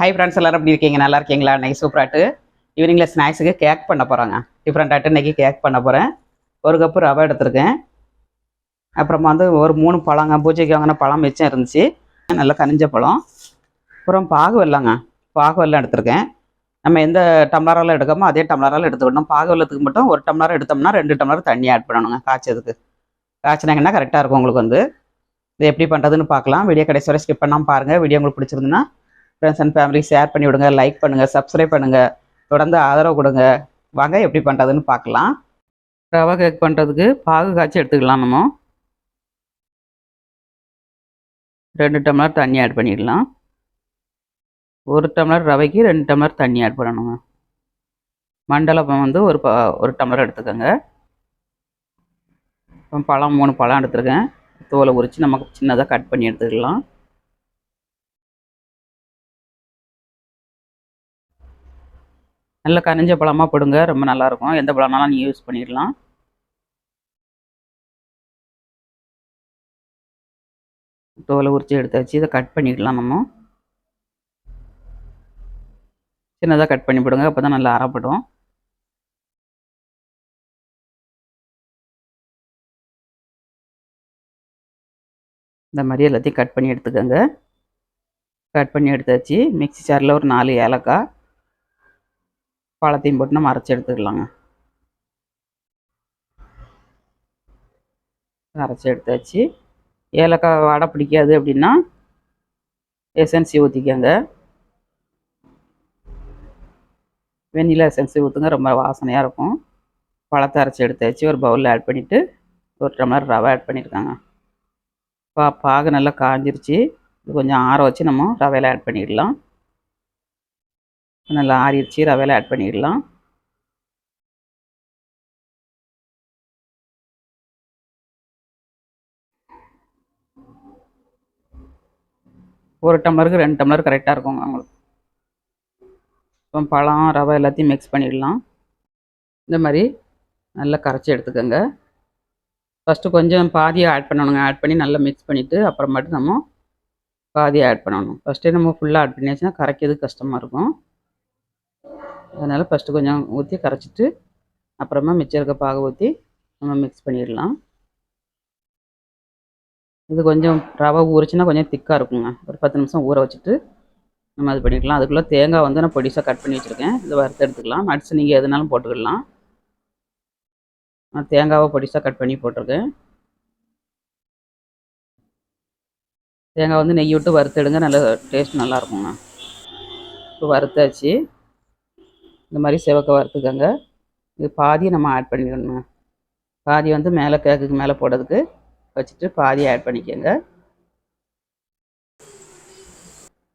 Hi friends எல்லாரும் எப்படி இருக்கீங்க? நல்லா இருக்கீங்களா? இன்னைக்கு சூப்பராட்டு ஈவினிங்கில் ஸ்நாக்ஸுக்கு கேக் பண்ண போகிறாங்க டிஃப்ரெண்ட்டாட்டு இன்னைக்கு கேக் பண்ண போகிறேன் ஒரு கப்பு ரவை எடுத்திருக்கேன். அப்புறமா வந்து ஒரு மூணு பழங்க பூஜைக்கு வாங்கின பழம் மிச்சம் இருந்துச்சு. நல்லா கனிஞ்ச பழம். அப்புறம் பாகு வெல்லங்க பாகு வெல்லம் எடுத்திருக்கேன். நம்ம எந்த டம்ளரால் எடுக்கமோ அதே டம்ளரால் எடுத்துக்கணும். பாகு வெல்லத்துக்கு மட்டும் ஒரு டம்ளர் எடுத்தோம்னா ரெண்டு டம்ளர் தண்ணி ஆட் பண்ணணுங்க காய்ச்சதுக்கு. காய்ச்சினாங்கன்னா கரெக்டாக இருக்கும் உங்களுக்கு வந்து. இது எப்படி பண்ணுறதுன்னு பார்க்கலாம். வீடியோ கடைசி வரை ஸ்கிப் பண்ணாமல் பாருங்கள் வீடியோ உங்களுக்கு பிடிச்சிருந்துன்னா ஃப்ரெண்ட்ஸ் அண்ட் ஃபேமிலி ஷேர் பண்ணி விடுங்க லைக் பண்ணுங்கள் சப்ஸ்கிரைப் பண்ணுங்கள் தொடர்ந்து ஆதரவு கொடுங்க. வாங்க எப்படி பண்ணுறதுன்னு பார்க்கலாம். ரவை கேக் பண்ணுறதுக்கு பாகு காய்ச்சி எடுத்துக்கலாம் நம்ம. ரெண்டு டம்ளர் தண்ணி ஆட் பண்ணிடலாம். ஒரு டம்ளர் ரவைக்கு ரெண்டு டம்ளர் தண்ணி ஆட் பண்ணணுங்க மண்டலப்பம் வந்து ஒரு ப ஒரு டம்ளர் எடுத்துக்கோங்க. பழம் மூணு பழம் எடுத்துருக்கேன். தோலை உரித்து நமக்கு சின்னதாக கட் பண்ணி எடுத்துக்கலாம். நல்ல கனிஞ்ச பழமாக போடுங்க ரொம்ப நல்லாயிருக்கும். எந்த பழம்னாலும் நீங்கள் யூஸ் பண்ணிடலாம் தோலை உரித்து எடுத்தாச்சு இதை கட் பண்ணிடலாம் நம்ம. சின்னதாக கட் பண்ணி போடுங்க அப்போ தான் நல்லா அறப்படும் இந்த மாதிரி எல்லாத்தையும் கட் பண்ணி எடுத்துக்கோங்க. கட் பண்ணி எடுத்தாச்சு மிக்ஸி சாரில் ஒரு நாலு ஏலக்காய் பழத்தையும் போட்டு நம்ம அரைச்சி எடுத்துக்கலாங்க. அரைச்சி எடுத்தாச்சு. ஏலக்காய் வடை பிடிக்காது அப்படின்னா எசன்சி ஊற்றிக்கங்க வெண்ணிலா எசன்சி ஊற்றுங்க ரொம்ப வாசனையாக இருக்கும். பழத்தை அரைச்சி எடுத்தாச்சு ஒரு பவுலில் ஆட் பண்ணிவிட்டு ஒரு டம்ளர் ரவை ஆட் பண்ணியிருக்காங்க பா பாகு நல்லா காஞ்சிருச்சு. இது கொஞ்சம் ஆற வச்சு நம்ம ரவையில் ஆட் பண்ணிடலாம். நல்லா ஆறிடுச்சு ரவையில் ஆட் பண்ணிடலாம். ஒரு டம்ளருக்கு ரெண்டு டம்ளர் கரெக்டாக இருக்குங்க அவங்களுக்கு இப்போ பழம் ரவை எல்லாத்தையும் மிக்ஸ் பண்ணிடலாம். இந்த மாதிரி நல்லா கரைச்சி எடுத்துக்கோங்க. ஃபஸ்ட்டு கொஞ்சம் பாதியை ஆட் பண்ணணுங்க. ஆட் பண்ணி நல்லா மிக்ஸ் பண்ணிவிட்டு அப்புறமேட்டு நம்ம பாதியை ஆட் பண்ணணும். ஃபஸ்ட்டே நம்ம ஃபுல்லாக ஆட் பண்ணியாச்சுன்னா கரைக்கிறது கஷ்டமாக இருக்கும். அதனால் ஃபஸ்ட்டு கொஞ்சம் ஊற்றி கரைச்சிட்டு அப்புறமா மிச்சம் இருக்க பாக ஊற்றி நம்ம மிக்ஸ் பண்ணிடலாம். இது கொஞ்சம் ரவை ஊறிச்சுன்னா கொஞ்சம் திக்காக இருக்குங்க. ஒரு பத்து நிமிஷம் ஊற வச்சுட்டு நம்ம அது பண்ணிக்கலாம் அதுக்குள்ளே தேங்காய் வந்து நான் பொடிசாக கட் பண்ணி வச்சுருக்கேன். இதை வறுத்து எடுத்துக்கலாம். நட்ஸ் நீங்கள் எதுனாலும் போட்டுக்கலாம். நான் தேங்காவை பொடிசாக கட் பண்ணி போட்டிருக்கேன். தேங்காய் வந்து நெய் விட்டு வறுத்தெடுங்க நல்ல டேஸ்ட் நல்லாயிருக்குங்க இப்போ வறுத்தாச்சு. இந்த மாதிரி செவக்க வறுத்துக்கோங்க. இது பாதியை நம்ம ஆட் பண்ணிடணுங்க பாதி வந்து மேலே கேக்குக்கு மேலே போடுறதுக்கு வச்சுட்டு பாதியை ஆட் பண்ணிக்கோங்க.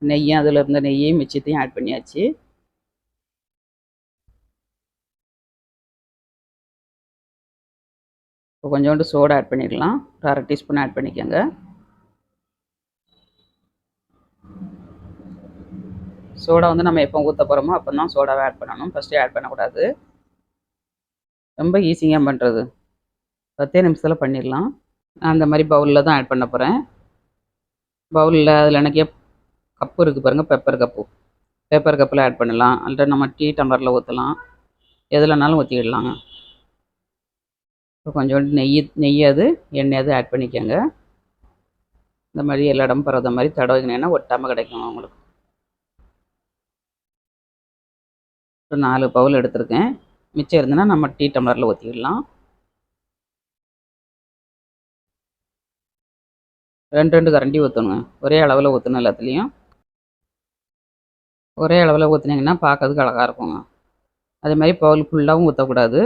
நெய்யும் அதில் இருந்த நெய்யையும் மிச்சத்தையும் ஆட் பண்ணியாச்சு. இப்போ கொஞ்சோண்டு சோடா ஆட் பண்ணிடலாம் ஒரு அரை டீஸ்பூன் ஆட் பண்ணிக்கோங்க. சோடா வந்து நம்ம எப்போ ஊற்ற போகிறோமோ அப்போ தான் சோடாவை ஆட் பண்ணணும். ஃபஸ்ட்டு ஆட் பண்ணக்கூடாது. ரொம்ப ஈஸியாக பண்ணுறது பத்தே நிமிஷத்தில் பண்ணிடலாம். நான் அந்த மாதிரி பவுலில் தான் ஆட் பண்ண போகிறேன் பவுலில் அதில் எனக்கு கப்பு இருக்குது பாருங்கள் பெப்பர் கப்பு. பேப்பர் கப்பில் ஆட் பண்ணலாம். அல்லது நம்ம டீ டம்ளரில் ஊற்றலாம் எதுலனாலும் ஊற்றிடலாங்க இப்போ கொஞ்சோண்டு நெய் நெய்யாது எண்ணெயாவது அது ஆட் பண்ணிக்கோங்க. இந்த மாதிரி எல்லா இடமும் பரவுத மாதிரி தடவிங்கன்னா ஒட்டாமல் கிடைக்கும் உங்களுக்கு. ஒரு நாலு பவுல் எடுத்திருக்கேன். மிச்சம் இருந்ததுன்னா நம்ம டீ டம்ளரில் ஊற்றிடலாம் ரெண்டு ரெண்டு கரண்டி ஊற்றணுங்க ஒரே அளவில் ஊற்றணும் எல்லாத்துலேயும். ஒரே அளவில் ஊற்றுனீங்கன்னா பார்க்கறதுக்கு அழகாக இருக்குங்க. அதே மாதிரி பவுல் ஃபுல்லாகவும் ஊற்றக்கூடாது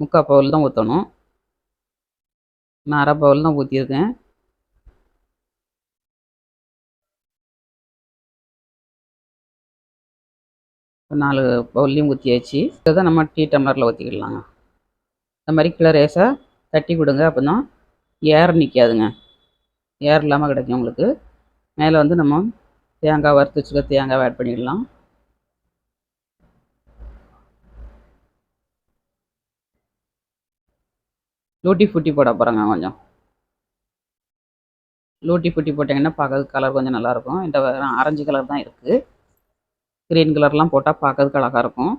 முக்கால் பவுல் தான் ஊற்றணும் நான் அரை பவுல் தான் ஊற்றிருக்கேன் நாலு பவுல்லையும் ஊற்றியாச்சு இதை நம்ம டீ டம்ளரில் ஊற்றிக்கிடலாங்க இந்த மாதிரி கீழே ரேஸாக தட்டி கொடுங்க அப்போ தான் ஏர் நிற்காதுங்க ஏர் இல்லாமல் கிடைக்கும் உங்களுக்கு. மேலே வந்து நம்ம தேங்காய் வறுத்து வச்சுக்க தேங்காய் ஆட் பண்ணிடலாம். லூட்டி ஃபுட்டி போட போகிறேங்க கொஞ்சம். லூட்டி ஃபுட்டி போட்டிங்கன்னா பார்க்கறதுக்கு கலர் கொஞ்சம் நல்லாயிருக்கும் இந்த ஆரஞ்சு கலர் தான் இருக்குது க்ரீன் கலர்லாம் போட்டால் பார்க்கறதுக்கு அழகாக இருக்கும்.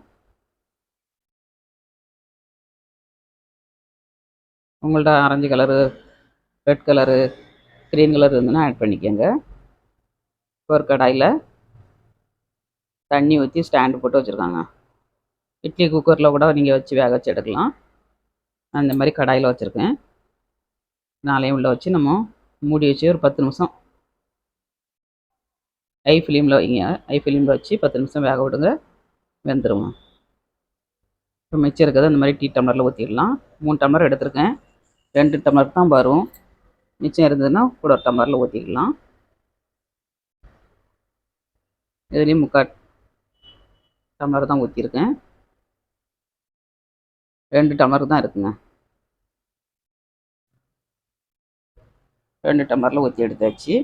உங்கள்ட்ட orange colour red colour green colour இருந்துன்னா ஆட் பண்ணிக்கோங்க. ஒரு கடாயில் தண்ணி ஊற்றி ஸ்டாண்டு போட்டு வச்சுருக்காங்க. இட்லி குக்கரில் கூட நீங்கள் வச்சு வேக வச்சு எடுக்கலாம். அந்த மாதிரி கடாயில் வச்சுருக்கேன். நாளையும் உள்ளே வச்சு நம்ம மூடி வச்சு ஒரு பத்து நிமிஷம் ஐ ஃபிலிமில் வைங்க. ஐ ஃபிலிமில் வச்சு பத்து நிமிஷம் வேக விடுங்க. வெந்துடும் இப்போ மிச்சம் இருக்கிறது அந்த மாதிரி டீ டம்ளரில் ஊற்றிடலாம் மூணு டம்ளர் எடுத்திருக்கேன். ரெண்டு டம்ளர் தான் வரும். மிச்சம் இருந்ததுன்னா கூட ஒரு டம்ளரில் ஊற்றிக்கலாம் இதுலேயும் முக்கால் டம்ளர் தான் ஊற்றிருக்கேன் ரெண்டு டம்ளர் தான் இருக்குங்க. ரெண்டு டம்ளரில் ஊற்றி எடுத்தாச்சு.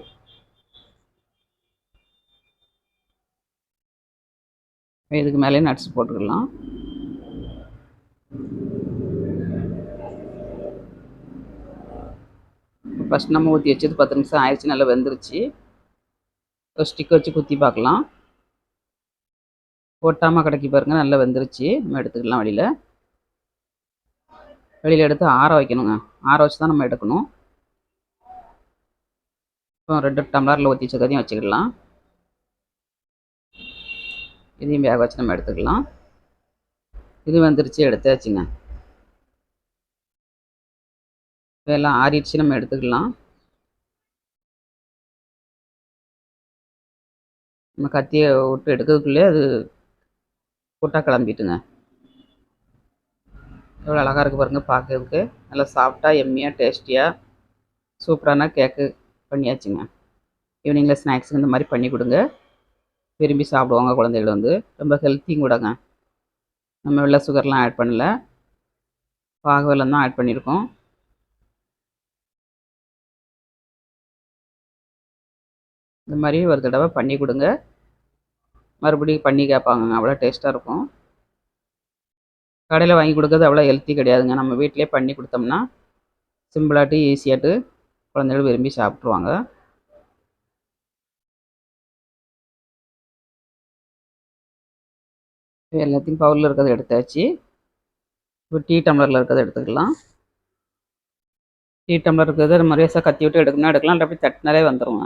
இதுக்கு மேலே நட்ஸ் போட்டுக்கலாம். ஃபஸ்ட் நம்ம ஊற்றி வச்சது பத்து நிமிஷம் ஆயிடுச்சு நல்லா வெந்துருச்சு. ஒரு ஸ்டிக் வச்சு குத்தி பார்க்கலாம். ஒட்டாமல் கிடைக்கி பாருங்க நல்லா வெந்துருச்சு. நம்ம எடுத்துக்கலாம் வெளியில். வெளியில் எடுத்து ஆற வைக்கணுங்க. ஆற வச்சு தான் நம்ம எடுக்கணும். இப்போ ரெண்டு டம்ளரில் ஊற்றி வச்சதையும் வச்சுக்கலாம். இதையும் வேக வச்சு நம்ம எடுத்துக்கலாம். இது வந்துருச்சு எடுத்தாச்சுங்க. இதெல்லாம் ஆறிடுச்சு நம்ம எடுத்துக்கலாம். நம்ம கத்தியை விட்டு எடுக்கிறதுக்குள்ளே அது கூட்டாக கிளம்பிட்டுங்க. எவ்வளோ அழகாக இருக்குது பாருங்கள் பார்க்கறதுக்கு. நல்லா சாஃப்டாக எம்மியாக டேஸ்டியாக சூப்பரான கேக்கு பண்ணியாச்சுங்க. ஈவினிங்கில் ஸ்நாக்ஸுக்கு இந்த மாதிரி பண்ணி கொடுங்க. விரும்பி சாப்பிடுவாங்க குழந்தைகள் வந்து. ரொம்ப ஹெல்த்தியும் கூடங்க. நம்ம வெள்ளை சுகர்லாம் ஆட் பண்ணல. பாகவெல்லாம் தான் ஆட் பண்ணியிருக்கோம். இந்த மாதிரி ஒரு தடவை பண்ணி கொடுங்க. மறுபடியும் பண்ணி கேட்பாங்க அவ்வளோ டேஸ்ட்டாக இருக்கும். கடையில் வாங்கி கொடுக்கறது அவ்வளோ ஹெல்த்தி கிடையாதுங்க. நம்ம வீட்டிலே பண்ணி கொடுத்தோம்னா சிம்பிளாட்டு ஈஸியாட்டு குழந்தைகள் விரும்பி சாப்பிட்ருவாங்க எல்லாத்தையும் பவுலில் இருக்கிறத எடுத்தாச்சு. இப்போ டீ டம்ளரில் இருக்கிறத எடுத்துக்கலாம். டீ டம்ளர் இருக்கிறத நம்ம ரேஸாக கத்தி விட்டு எடுக்கணும்னா எடுக்கலாம். இல்லை அப்படி தட்டினாலே வந்துடுங்க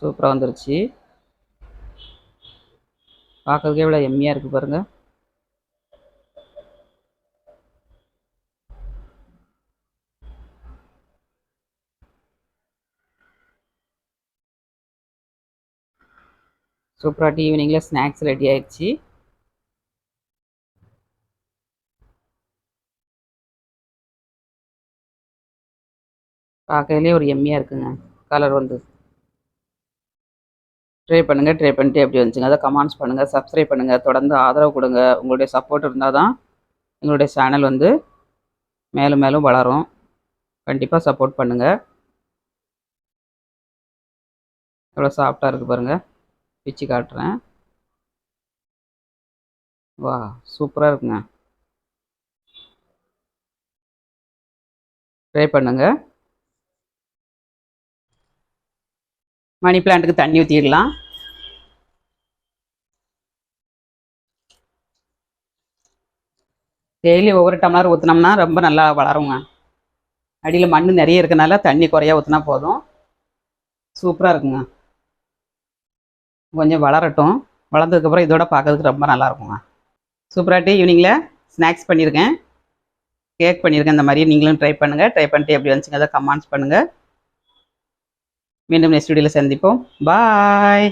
சூப்பராக வந்துருச்சு. பார்க்கறதுக்கே இவ்வளோ எம்மியாக இருக்குது பாருங்கள் சூப்பராக ஈவினிங்கில் ஸ்நாக்ஸ் ரெடி ஆயிடுச்சு. பார்க்கறதுலே ஒரு எம்மியாக இருக்குங்க. கலர் வந்து. ட்ரை பண்ணுங்கள் ட்ரை பண்ணிட்டு எப்படி வந்துச்சுங்க. அதை கமெண்ட்ஸ் பண்ணுங்கள் சப்ஸ்கிரைப் பண்ணுங்கள் தொடர்ந்து ஆதரவு கொடுங்க. உங்களுடைய சப்போர்ட் இருந்தால் தான் எங்களுடைய சேனல் வந்து மேலும் மேலும் வளரும். கண்டிப்பாக சப்போர்ட் பண்ணுங்கள் எவ்வளோ சாஃப்டாக இருக்குது பாருங்கள் பிச்சு காட்டுறேன். வா சூப்பராக இருக்குங்க. ட்ரை பண்ணுங்க. மணி பிளான்ட்டுக்கு தண்ணி ஊற்றிடலாம் டெய்லி ஒவ்வொரு டம்ளர் ஊற்றினோம்னா ரொம்ப நல்லா வளருங்க. அடியில் மண் நிறைய இருக்கனால தண்ணி குறையா ஊற்றினா போதும். சூப்பராக இருக்குங்க. கொஞ்சம் வளரட்டும். வளர்ந்ததுக்கப்புறம் இதோட பார்க்கறதுக்கு ரொம்ப நல்லா இருக்குங்க ஈவினிங்கில் ஸ்நாக்ஸ் பண்ணியிருக்கேன் கேக் பண்ணியிருக்கேன் இந்த மாதிரி நீங்களும் ட்ரை பண்ணுங்கள் ட்ரை பண்ணிட்டு எப்படி வந்துச்சுங்க அதை கமெண்ட்ஸ் பண்ணுங்கள் மீண்டும் நெக்ஸ்ட் வீடியோவில் சந்திப்போம். பாய்.